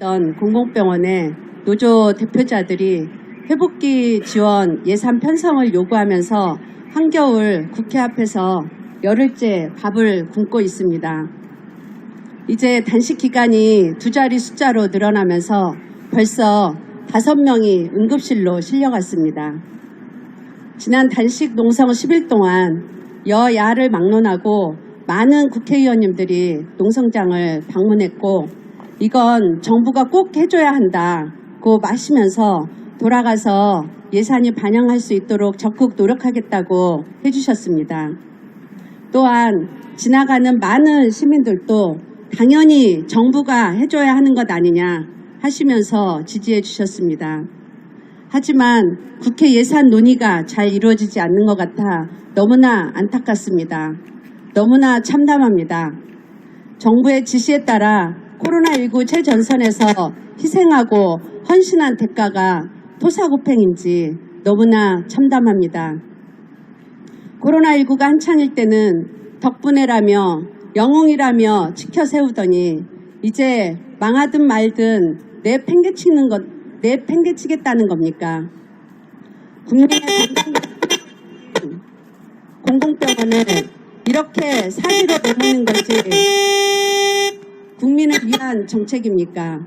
있던 공공병원의 노조 대표자들이 회복기 지원 예산 편성을 요구하면서 한겨울 국회 앞에서 열흘째 밥을 굶고 있습니다. 이제 단식 기간이 두 자리 숫자로 늘어나면서 벌써 다섯 명이 응급실로 실려갔습니다. 지난 단식 농성 10일 동안 여야를 막론하고 많은 국회의원님들이 농성장을 방문했고 이건 정부가 꼭 해줘야 한다고 마시면서 돌아가서 예산이 반영할 수 있도록 적극 노력하겠다고 해주셨습니다. 또한 지나가는 많은 시민들도 당연히 정부가 해줘야 하는 것 아니냐 하시면서 지지해 주셨습니다. 하지만 국회 예산 논의가 잘 이루어지지 않는 것 같아 너무나 안타깝습니다. 너무나 참담합니다. 정부의 지시에 따라 코로나19 최전선에서 희생하고 헌신한 대가가 토사구팽인지 너무나 참담합니다. 코로나19가 한창일 때는 덕분에라며 영웅이라며 지켜 세우더니 이제 망하든 말든 내 팽개치는 것, 내 팽개치겠다는 겁니까? 국민의 공공병원을 이렇게 사기로 내놓는 것이 국민을 위한 정책입니까?